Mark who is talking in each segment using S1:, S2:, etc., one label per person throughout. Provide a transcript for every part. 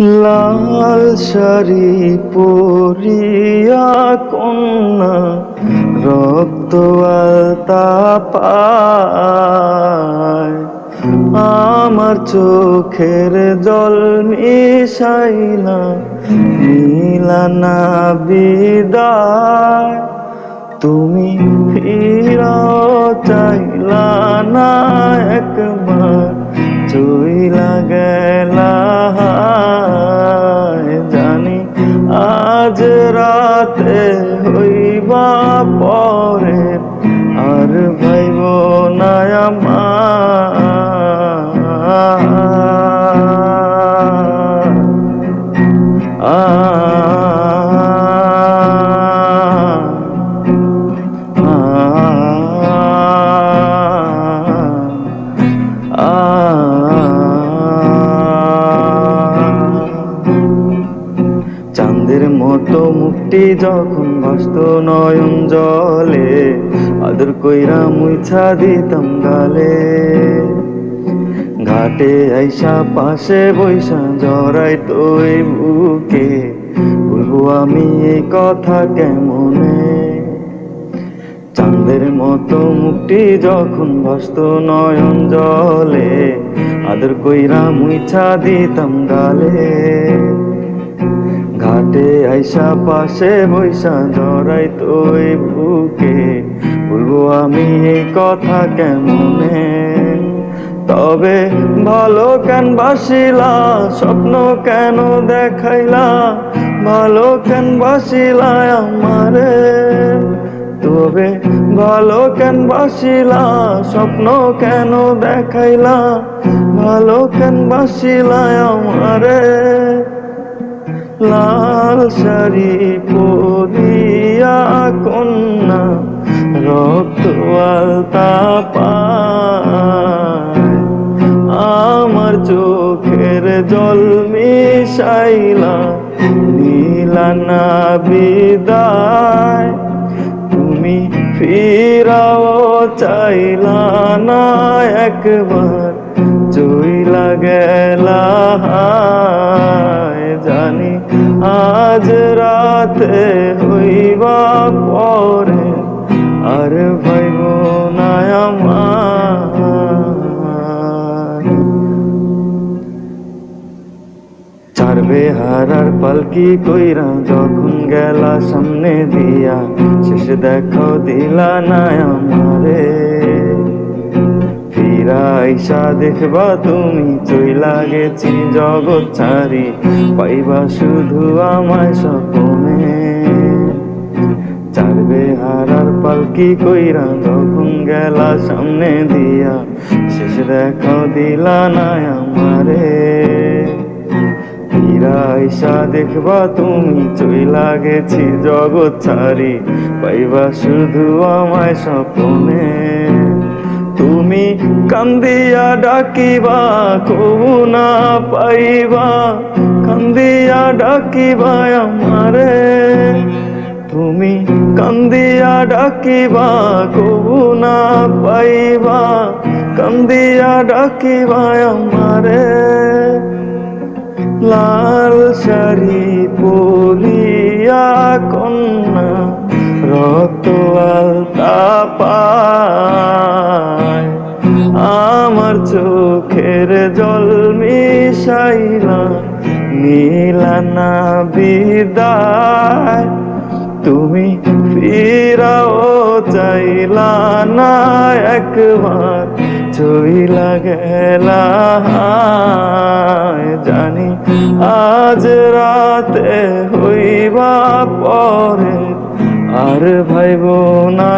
S1: লাল শাড়ি পরিয়া কন্যা, রক্ত আলতা আমার চোখের জল মিশাই মিশাইলা নীলানা বিদায়। তুমি ফিরাও চাইলা না একবার চইলা হইবা পরে আর ভাইব না আমার। চাঁদের মতো মুক্তি যখন ভাসত নয়ন জলে, আদর কইরা মুইছা দিতাম গালে। ঘাটে আইসা পাশে বৈশা জড়াই তোই বুকে, বলব আমি এই কথা কেমনে? চাঁদের মতো মুক্তি যখন ভাসত নয়ন জলে, আদর কইরা মুইছা দিতাম গালে। ঘাটে আইসা, পাশে বৈশা জড়াই তোই বুকে। বলব আমি এই কথা কেমনে? তবে ভালো কেন বাসিলা, স্বপ্ন কেন দেখাইলা? ভালো কেন বাসিলা আমারে? তবে ভালো কেন বাসিলা, স্বপ্ন কেন দেখাইলা? ভালো কেন বাসিলা আমারে? লাল শাড়ি পরিয়া কন্যা, রক্ত আলতা আমার চোখের জল মিশাইলা নীলানা বিদায় তুমি ফিরাও চাইলা না একবার, চইলা হায়। জানি, আজ রাতে হইবা পরে, আর ভাইব না আমার। চারবে হারার পালকি কইরা যখন গেলা সামনে দিয়া, শেষ দেখো দিলা না আমারে। ফিরা আইসা দেখবা তুমি চইলা গেছি জগৎ ছাড়ি, পাইবা শুধু আমায় স্বপ্নে। চারবে হারার পালকি কইরা যখন গেলা সামনে দিয়া, শেষ দেখো দিলা না আমারে। আইসা দেখবা তুমি চইলা গেছি জগৎ ছাড়ি, পাইবা শুধু আমায় স্বপ্নে। তুমি কান্দিয়া ডাকিবা, কবু না পাইবা। কান্দিয়া ডাকিবা আমারে। তুমি কান্দিয়া ডাকিবা, কবু না পাইবা। কান্দিয়া ডাকিবা আমারে। লাল শাড়ি পরিয়া কন্যা রক্ত আলতা চোখের জল মিশাইলা নীলানা বিদায়। তুমি ফিরাও চাইলা না একবার চইলা গেলা জানি আজ রাতে হইবা পরে, আর ভাইব না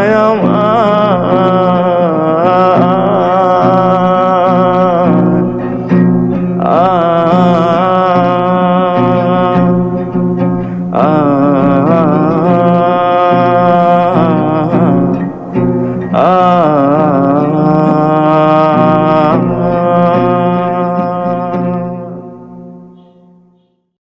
S1: ah